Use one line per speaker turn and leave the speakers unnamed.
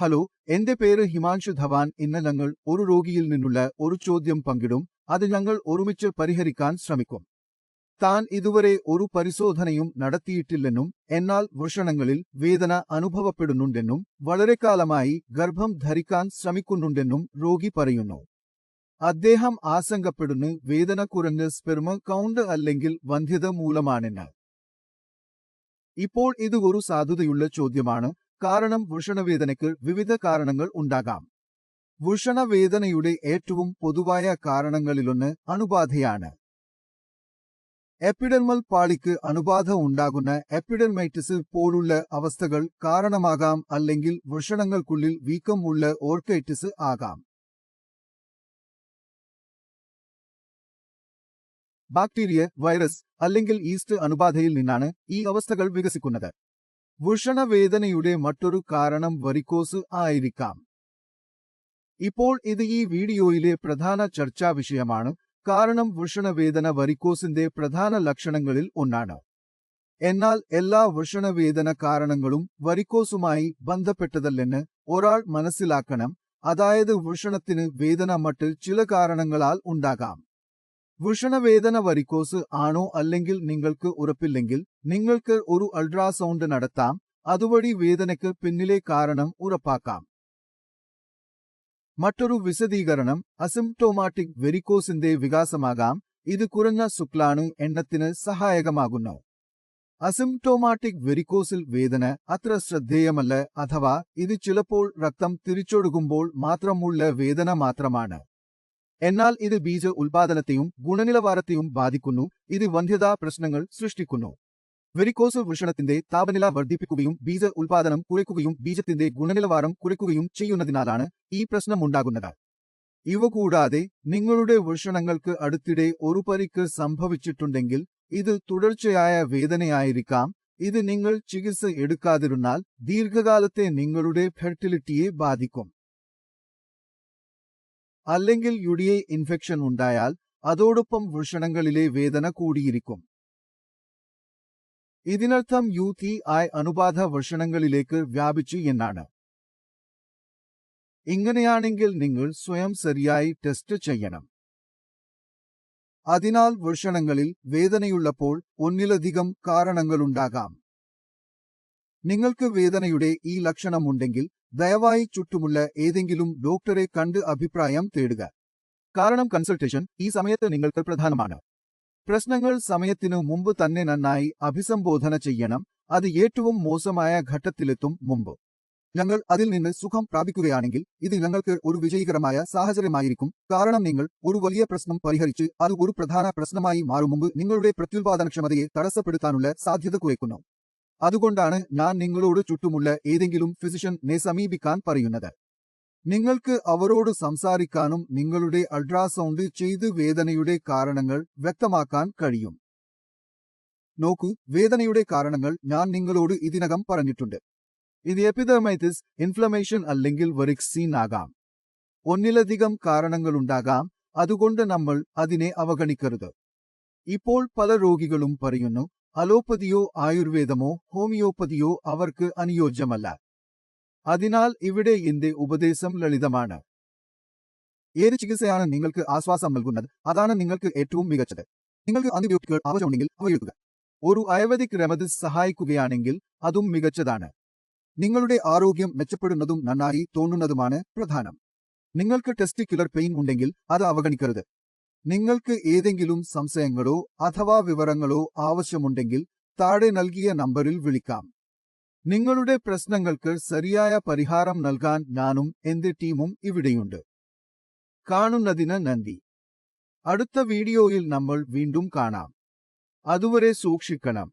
Hello എന്റെ പേര് ഹിമാൻഷു ധവാൻ. ഇന്ന് ഞങ്ങൾ ഒരു രോഗിയിൽ നിന്നുള്ള ഒരു ചോദ്യം പങ്കിടും. അത് ഞങ്ങൾ ഒരുമിച്ച് പരിഹരിക്കാൻ ശ്രമിക്കും. താൻ ഇതുവരെ ഒരു പരിശോധനയും നടത്തിയിട്ടില്ലെന്നും എന്നാൽ വൃഷണങ്ങളിൽ വേദന അനുഭവപ്പെടുന്നുണ്ടെന്നും വളരെ കാലമായി ഗർഭം ധരിക്കാൻ ശ്രമിക്കുന്നുണ്ടെന്നും രോഗി പറയുന്നു. അദ്ദേഹം ആശങ്കപ്പെടുന്നു വേദന കുറഞ്ഞ സ്പെർമ കൗണ്ട് അല്ലെങ്കിൽ വന്ധ്യത മൂലമാണെന്ന്. ഇപ്പോൾ ഇത് ഒരു സാധുതയുള്ള ചോദ്യമാണ്. കാരണം വൃഷണവേദനയ്ക്ക് വിവിധ കാരണങ്ങൾ ഉണ്ടാകാം. വൃഷണവേദനയുടെ ഏറ്റവും പൊതുവായ കാരണങ്ങളിലൊന്ന് അണുബാധയാണ്. എപ്പിഡെർമൽ പാളിക്ക് അണുബാധ ഉണ്ടാകുന്ന എപ്പിഡെർമൈറ്റിസ് പോലുള്ള അവസ്ഥകൾ കാരണമാകാം അല്ലെങ്കിൽ വൃഷണങ്ങൾക്കുള്ളിൽ വീക്കം ഉള്ള ഓർക്കൈറ്റിസ് ആകാം. ബാക്ടീരിയ വൈറസ് അല്ലെങ്കിൽ ഈസ്റ്റ് അണുബാധയിൽ നിന്നാണ് ഈ അവസ്ഥകൾ വികസിക്കുന്നത്. വൃഷണവേദനയുടെ മറ്റൊരു കാരണം വരിക്കോസ് ആയിരിക്കാം. ഇപ്പോൾ ഇത് ഈ വീഡിയോയിലെ പ്രധാന ചർച്ചാ വിഷയമാണ്. കാരണം വൃഷണവേദന വരിക്കോസിന്റെ പ്രധാന ലക്ഷണങ്ങളിൽ ഒന്നാണ്. എന്നാൽ എല്ലാ വൃഷണവേദന കാരണങ്ങളും വരിക്കോസുമായി ബന്ധപ്പെട്ടതല്ലെന്ന് ഒരാൾ മനസ്സിലാക്കണം. അതായത് വൃഷണത്തിന് വേദന മറ്റ് ചില കാരണങ്ങളാൽ ഉണ്ടാകാം. വൃഷണവേദന വരിക്കോസ് ആണോ അല്ലെങ്കിൽ നിങ്ങൾക്ക് ഉറപ്പില്ലെങ്കിൽ നിങ്ങൾക്ക് ഒരു അൾട്രാസൗണ്ട് നടത്താം അതുവഴി വേദനയ്ക്ക് പിന്നിലെ കാരണം ഉറപ്പാക്കാം. മറ്റൊരു വിശദീകരണം അസിംപ്റ്റോമാറ്റിക് വെരിക്കോസിന്റെ വികാസമാകാം ഇത് കുറഞ്ഞ ശുക്ലാണു എണ്ണത്തിന് സഹായകമാകുന്നു. അസിംപ്റ്റോമാറ്റിക് വെരിക്കോസിൽ വേദന അത്ര ശ്രദ്ധേയമല്ല അഥവാ ഇത് ചിലപ്പോൾ രക്തം തിരിച്ചൊഴുകുമ്പോൾ മാത്രമുള്ള വേദന മാത്രമാണ്. എന്നാൽ ഇത് ബീജ ഉൽപാദനത്തെയും ഗുണനിലവാരത്തെയും ബാധിക്കുന്നു. ഇത് വന്ധ്യതാ പ്രശ്നങ്ങൾ സൃഷ്ടിക്കുന്നു. വെരിക്കോസ് വൃഷണത്തിന്റെ താപനില വർദ്ധിപ്പിക്കുകയും ബീജ ഉൽപാദനം കുറയ്ക്കുകയും ബീജത്തിന്റെ ഗുണനിലവാരം കുറയ്ക്കുകയും ചെയ്യുന്നതിനാലാണ് ഈ പ്രശ്നമുണ്ടാകുന്നത് ഇവ കൂടാതെ നിങ്ങളുടെ വൃഷണങ്ങൾക്ക് അടുത്തിടെ ഒരു പരിക്ക് സംഭവിച്ചിട്ടുണ്ടെങ്കിൽ ഇത് തുടർച്ചയായ വേദനയായിരിക്കാം. ഇത് നിങ്ങൾ ചികിത്സ എടുക്കാതിരുന്നാൽ ദീർഘകാലത്തെ നിങ്ങളുടെ ഫെർട്ടിലിറ്റിയെ ബാധിക്കും. അല്ലെങ്കിൽ യുഡിഐ ഇൻഫെക്ഷൻ ഉണ്ടായാൽ അതോടൊപ്പം വൃഷണങ്ങളിലെ വേദന കൂടിയിരിക്കും. ഇതിനർത്ഥം യു ടി ഐ അണുബാധ വൃഷണങ്ങളിലേക്ക് വ്യാപിച്ചു എന്നാണ്. ഇങ്ങനെയാണെങ്കിൽ നിങ്ങൾ സ്വയം ശരിയായി ടെസ്റ്റ് ചെയ്യണം. അതിനാൽ വൃഷണങ്ങളിൽ വേദനയുള്ളപ്പോൾ ഒന്നിലധികം കാരണങ്ങളുണ്ടാകാം. നിങ്ങൾക്ക് വേദനയുടെ ഈ ലക്ഷണമുണ്ടെങ്കിൽ ദയവായി ചുറ്റുമുള്ള ഏതെങ്കിലും ഡോക്ടറെ കണ്ട് അഭിപ്രായം തേടുക. കാരണം കൺസൾട്ടേഷൻ ഈ സമയത്ത് നിങ്ങൾക്ക് പ്രധാനമാണ്. പ്രശ്നങ്ങൾ സമയത്തിനു മുമ്പ് തന്നെ നന്നായി അഭിസംബോധന ചെയ്യണം. അത് ഏറ്റവും മോശമായ ഘട്ടത്തിലെത്തും മുമ്പ്. ഞങ്ങൾ അതിൽ നിന്ന് സുഖം പ്രാപിക്കുകയാണെങ്കിൽ ഇത് ഞങ്ങൾക്ക് ഒരു വിജയകരമായ സാഹചര്യമായിരിക്കും. കാരണം നിങ്ങൾ ഒരു വലിയ പ്രശ്നം പരിഹരിച്ച് അത് ഒരു പ്രധാന പ്രശ്നമായി മാറും മുമ്പ് നിങ്ങളുടെ പ്രത്യുൽപാദനക്ഷമതയെ തടസ്സപ്പെടുത്താനുള്ള സാധ്യത കുറയ്ക്കുന്നു. അതുകൊണ്ടാണ് ഞാൻ നിങ്ങളോട് ചുറ്റുമുള്ള ഏതെങ്കിലും ഫിസിഷ്യനെ സമീപിക്കാൻ പറയുന്നത്. നിങ്ങൾക്ക് അവരോട് സംസാരിക്കാനും നിങ്ങളുടെ അൾട്രാസൗണ്ട് ചെയ്ത് വേദനയുടെ കാരണങ്ങൾ വ്യക്തമാക്കാൻ കഴിയും. നോക്കൂ വേദനയുടെ കാരണങ്ങൾ ഞാൻ നിങ്ങളോട് ഇതിനകം പറഞ്ഞിട്ടുണ്ട്. ഇത് എപ്പിഡർമൈറ്റിസ് ഇൻഫ്ലമേഷൻ അല്ലെങ്കിൽ വെറിക്സീൻ ആകാം ഒന്നിലധികം കാരണങ്ങളുണ്ടാകാം അതുകൊണ്ട് നമ്മൾ അതിനെ അവഗണിക്കരുത്. ഇപ്പോൾ പല രോഗികളും പറയുന്നു അലോപ്പതിയോ ആയുർവേദമോ ഹോമിയോപ്പതിയോ അവർക്ക് അനുയോജ്യമല്ല അതിനാൽ ഇവിടെ എന്റെ ഉപദേശം ലളിതമാണ് ഏത് ചികിത്സയാണ് നിങ്ങൾക്ക് ആശ്വാസം നൽകുന്നത് അതാണ് നിങ്ങൾക്ക് ഏറ്റവും മികച്ചത് നിങ്ങൾക്ക് ആന്റിബയോട്ടിക്കുകൾ ആവശ്യമുണ്ടെങ്കിൽ അവ എഴുതുക ഒരു ആയുർവേദിക് റെമഡീസ് സഹായിക്കുകയാണെങ്കിൽ അതും മികച്ചതാണ് നിങ്ങളുടെ ആരോഗ്യം മെച്ചപ്പെടുന്നതും നന്നായി തോന്നുന്നതുമാണ് പ്രധാനം നിങ്ങൾക്ക് ടെസ്റ്റിക്കുലർ പെയിൻ ഉണ്ടെങ്കിൽ അത് അവഗണിക്കരുത് നിങ്ങൾക്ക് ഏതെങ്കിലും സംശയങ്ങളോ അഥവാ വിവരങ്ങളോ ആവശ്യമുണ്ടെങ്കിൽ താഴെ നൽകിയ നമ്പറിൽ വിളിക്കാം. നിങ്ങളുടെ പ്രശ്നങ്ങൾക്ക് ശരിയായ പരിഹാരം നൽകാൻ ഞാനും എന്റെ ടീമും ഇവിടെയുണ്ട്. കാണുന്നതിന് നന്ദി. അടുത്ത വീഡിയോയിൽ നമ്മൾ വീണ്ടും കാണാം. അതുവരെ സൂക്ഷിക്കണം.